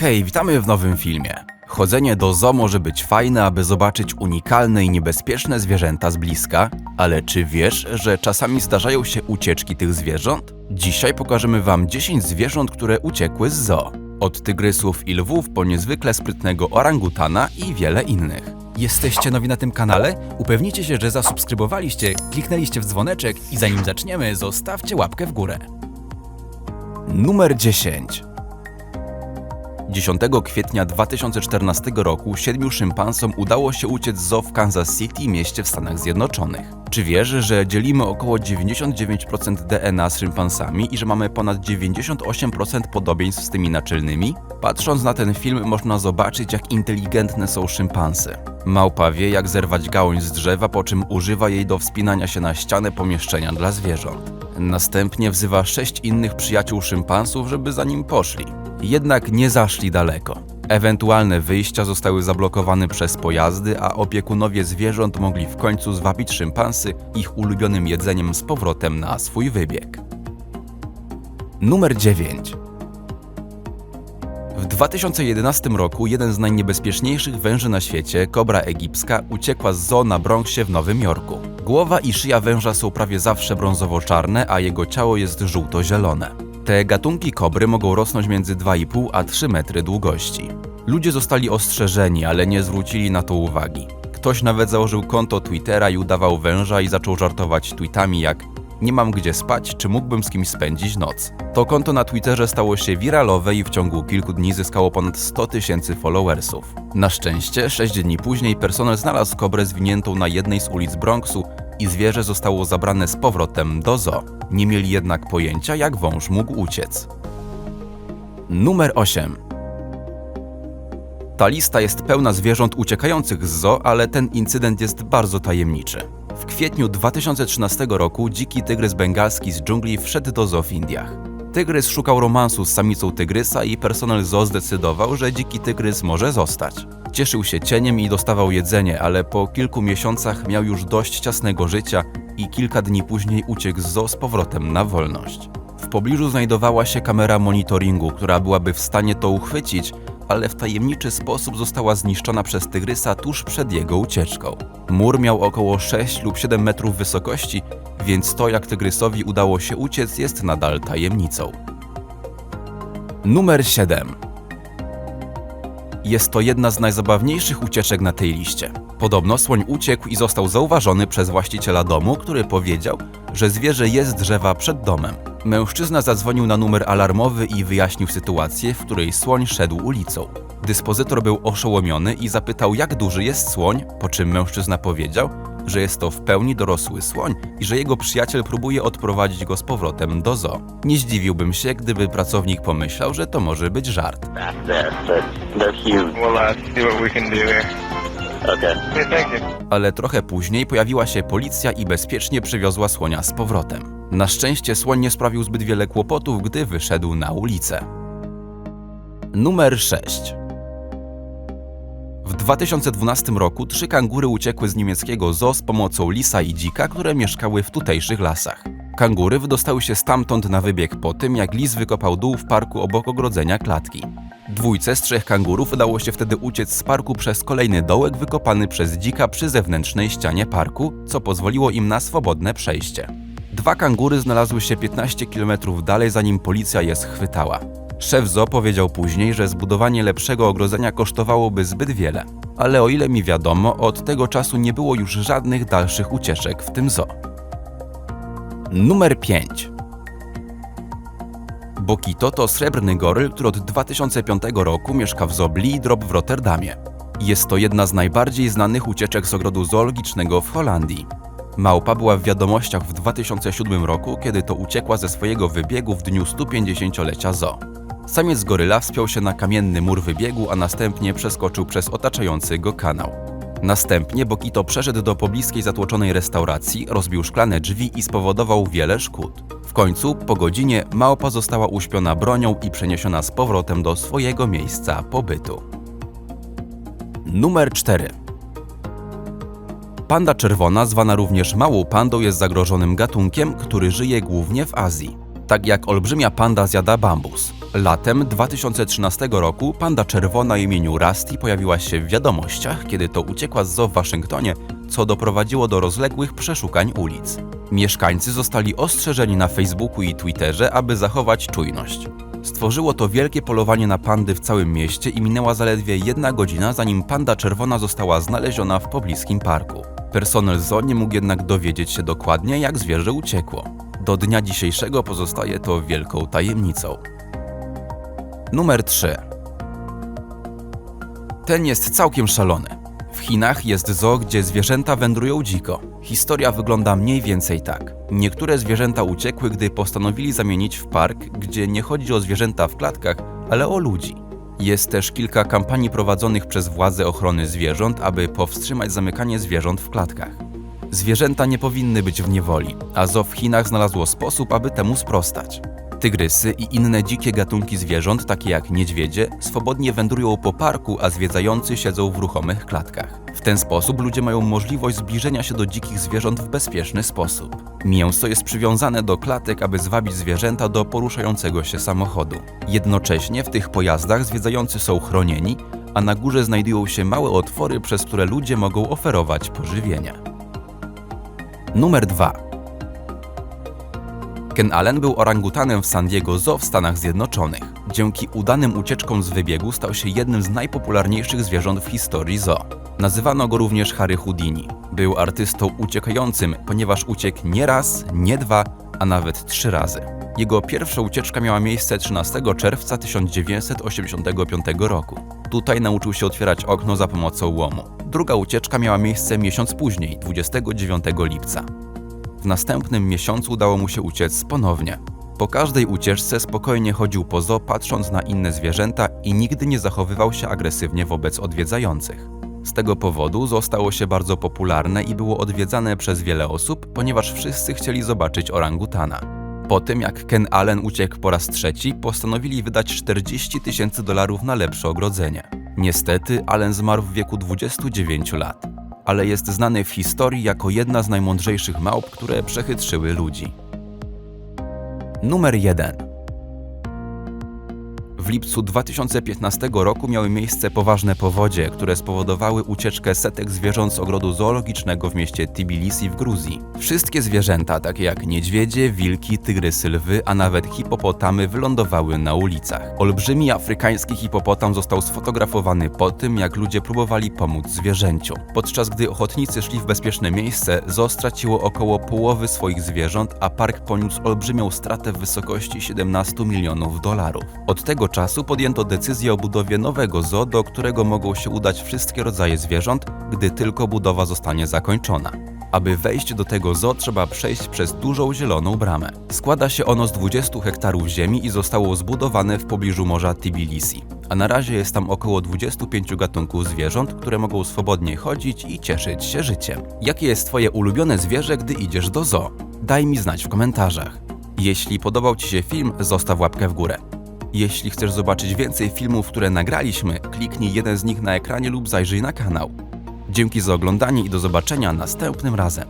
Hej, witamy w nowym filmie. Chodzenie do zoo może być fajne, aby zobaczyć unikalne i niebezpieczne zwierzęta z bliska, ale czy wiesz, że czasami zdarzają się ucieczki tych zwierząt? Dzisiaj pokażemy Wam 10 zwierząt, które uciekły z zoo. Od tygrysów i lwów po niezwykle sprytnego orangutana i wiele innych. Jesteście nowi na tym kanale? Upewnijcie się, że zasubskrybowaliście, kliknęliście w dzwoneczek i zanim zaczniemy, zostawcie łapkę w górę. Numer 10. 10 kwietnia 2014 roku siedmiu szympansom udało się uciec z zoo w Kansas City, mieście w Stanach Zjednoczonych. Czy wiesz, że dzielimy około 99% DNA z szympansami i że mamy ponad 98% podobieństw z tymi naczelnymi? Patrząc na ten film można zobaczyć, jak inteligentne są szympansy. Małpa wie, jak zerwać gałąź z drzewa, po czym używa jej do wspinania się na ścianę pomieszczenia dla zwierząt. Następnie wzywa sześć innych przyjaciół szympansów, żeby za nim poszli. Jednak nie zaszli daleko. Ewentualne wyjścia zostały zablokowane przez pojazdy, a opiekunowie zwierząt mogli w końcu zwabić szympansy ich ulubionym jedzeniem z powrotem na swój wybieg. Numer 9. W 2011 roku jeden z najniebezpieczniejszych węży na świecie, kobra egipska, uciekła z zoo na Bronxie w Nowym Jorku. Głowa i szyja węża są prawie zawsze brązowo-czarne, a jego ciało jest żółto-zielone. Te gatunki kobry mogą rosnąć między 2,5 a 3 metry długości. Ludzie zostali ostrzeżeni, ale nie zwrócili na to uwagi. Ktoś nawet założył konto Twittera i udawał węża i zaczął żartować tweetami jak nie mam gdzie spać, czy mógłbym z kimś spędzić noc. To konto na Twitterze stało się wiralowe i w ciągu kilku dni zyskało ponad 100 tysięcy followersów. Na szczęście, 6 dni później personel znalazł kobrę zwiniętą na jednej z ulic Bronxu i zwierzę zostało zabrane z powrotem do zoo. Nie mieli jednak pojęcia, jak wąż mógł uciec. Numer 8. Ta lista jest pełna zwierząt uciekających z zoo, ale ten incydent jest bardzo tajemniczy. W kwietniu 2013 roku dziki tygrys bengalski z dżungli wszedł do zoo w Indiach. Tygrys szukał romansu z samicą tygrysa i personel zoo zdecydował, że dziki tygrys może zostać. Cieszył się cieniem i dostawał jedzenie, ale po kilku miesiącach miał już dość ciasnego życia i kilka dni później uciekł z zoo z powrotem na wolność. W pobliżu znajdowała się kamera monitoringu, która byłaby w stanie to uchwycić, ale w tajemniczy sposób została zniszczona przez tygrysa tuż przed jego ucieczką. Mur miał około 6 lub 7 metrów wysokości, więc to jak tygrysowi udało się uciec jest nadal tajemnicą. Numer 7. Jest to jedna z najzabawniejszych ucieczek na tej liście. Podobno słoń uciekł i został zauważony przez właściciela domu, który powiedział, że zwierzę jest drzewa przed domem. Mężczyzna zadzwonił na numer alarmowy i wyjaśnił sytuację, w której słoń szedł ulicą. Dyspozytor był oszołomiony i zapytał, jak duży jest słoń, po czym mężczyzna powiedział, że jest to w pełni dorosły słoń i że jego przyjaciel próbuje odprowadzić go z powrotem do zoo. Nie zdziwiłbym się, gdyby pracownik pomyślał, że to może być żart. ale trochę później pojawiła się policja i bezpiecznie przywiozła słonia z powrotem. Na szczęście słoń nie sprawił zbyt wiele kłopotów, gdy wyszedł na ulicę. Numer 6. W 2012 roku trzy kangury uciekły z niemieckiego zoo z pomocą lisa i dzika, które mieszkały w tutejszych lasach. Kangury wydostały się stamtąd na wybieg po tym, jak lis wykopał dół w parku obok ogrodzenia klatki. Dwójce z trzech kangurów udało się wtedy uciec z parku przez kolejny dołek wykopany przez dzika przy zewnętrznej ścianie parku, co pozwoliło im na swobodne przejście. Dwa kangury znalazły się 15 km dalej, zanim policja je schwytała. Szef zoo powiedział później, że zbudowanie lepszego ogrodzenia kosztowałoby zbyt wiele, ale o ile mi wiadomo, od tego czasu nie było już żadnych dalszych ucieczek w tym zoo. Numer 5. Bokito to srebrny goryl, który od 2005 roku mieszka w zoo Blijdrop w Rotterdamie. Jest to jedna z najbardziej znanych ucieczek z ogrodu zoologicznego w Holandii. Małpa była w wiadomościach w 2007 roku, kiedy to uciekła ze swojego wybiegu w dniu 150-lecia zoo. Samiec goryla wspiął się na kamienny mur wybiegu, a następnie przeskoczył przez otaczający go kanał. Następnie Bokito przeszedł do pobliskiej zatłoczonej restauracji, rozbił szklane drzwi i spowodował wiele szkód. W końcu, po godzinie, małpa została uśpiona bronią i przeniesiona z powrotem do swojego miejsca pobytu. Numer 4. Panda czerwona, zwana również małą pandą, jest zagrożonym gatunkiem, który żyje głównie w Azji. Tak jak olbrzymia panda zjada bambus. Latem 2013 roku panda czerwona imieniu Rusty pojawiła się w wiadomościach, kiedy to uciekła z zoo w Waszyngtonie, co doprowadziło do rozległych przeszukań ulic. Mieszkańcy zostali ostrzeżeni na Facebooku i Twitterze, aby zachować czujność. Stworzyło to wielkie polowanie na pandy w całym mieście i minęła zaledwie jedna godzina, zanim panda czerwona została znaleziona w pobliskim parku. Personel zoo nie mógł jednak dowiedzieć się dokładnie, jak zwierzę uciekło. Do dnia dzisiejszego pozostaje to wielką tajemnicą. Numer 3. Ten jest całkiem szalony. W Chinach jest zoo, gdzie zwierzęta wędrują dziko. Historia wygląda mniej więcej tak. Niektóre zwierzęta uciekły, gdy postanowili zamienić w park, gdzie nie chodzi o zwierzęta w klatkach, ale o ludzi. Jest też kilka kampanii prowadzonych przez władze ochrony zwierząt, aby powstrzymać zamykanie zwierząt w klatkach. Zwierzęta nie powinny być w niewoli, a zoo w Chinach znalazło sposób, aby temu sprostać. Tygrysy i inne dzikie gatunki zwierząt, takie jak niedźwiedzie, swobodnie wędrują po parku, a zwiedzający siedzą w ruchomych klatkach. W ten sposób ludzie mają możliwość zbliżenia się do dzikich zwierząt w bezpieczny sposób. Mięso jest przywiązane do klatek, aby zwabić zwierzęta do poruszającego się samochodu. Jednocześnie w tych pojazdach zwiedzający są chronieni, a na górze znajdują się małe otwory, przez które ludzie mogą oferować pożywienie. Numer 2. Ken Allen był orangutanem w San Diego Zoo w Stanach Zjednoczonych. Dzięki udanym ucieczkom z wybiegu stał się jednym z najpopularniejszych zwierząt w historii zoo. Nazywano go również Harry Houdini. Był artystą uciekającym, ponieważ uciekł nie raz, nie dwa, a nawet trzy razy. Jego pierwsza ucieczka miała miejsce 13 czerwca 1985 roku. Tutaj nauczył się otwierać okno za pomocą łomu. Druga ucieczka miała miejsce miesiąc później, 29 lipca. W następnym miesiącu udało mu się uciec ponownie. Po każdej ucieczce spokojnie chodził po zoo, patrząc na inne zwierzęta i nigdy nie zachowywał się agresywnie wobec odwiedzających. Z tego powodu zostało się bardzo popularne i było odwiedzane przez wiele osób, ponieważ wszyscy chcieli zobaczyć orangutana. Po tym jak Ken Allen uciekł po raz trzeci, postanowili wydać 40 tysięcy dolarów na lepsze ogrodzenie. Niestety, Allen zmarł w wieku 29 lat ale jest znany w historii jako jedna z najmądrzejszych małp, które przechytrzyły ludzi. Numer 1. Lipcu 2015 roku miały miejsce poważne powodzie, które spowodowały ucieczkę setek zwierząt z ogrodu zoologicznego w mieście Tbilisi w Gruzji. Wszystkie zwierzęta, takie jak niedźwiedzie, wilki, tygrysy, lwy, a nawet hipopotamy wylądowały na ulicach. Olbrzymi afrykański hipopotam został sfotografowany po tym, jak ludzie próbowali pomóc zwierzęciu. Podczas gdy ochotnicy szli w bezpieczne miejsce, zoo straciło około połowy swoich zwierząt, a park poniósł olbrzymią stratę w wysokości 17 milionów dolarów. Od tego czasu podjęto decyzję o budowie nowego zoo, do którego mogą się udać wszystkie rodzaje zwierząt, gdy tylko budowa zostanie zakończona. Aby wejść do tego zoo, trzeba przejść przez dużą zieloną bramę. Składa się ono z 20 hektarów ziemi i zostało zbudowane w pobliżu morza Tbilisi. A na razie jest tam około 25 gatunków zwierząt, które mogą swobodnie chodzić i cieszyć się życiem. Jakie jest Twoje ulubione zwierzę, gdy idziesz do zoo? Daj mi znać w komentarzach. Jeśli podobał Ci się film, zostaw łapkę w górę. Jeśli chcesz zobaczyć więcej filmów, które nagraliśmy, kliknij jeden z nich na ekranie lub zajrzyj na kanał. Dzięki za oglądanie i do zobaczenia następnym razem.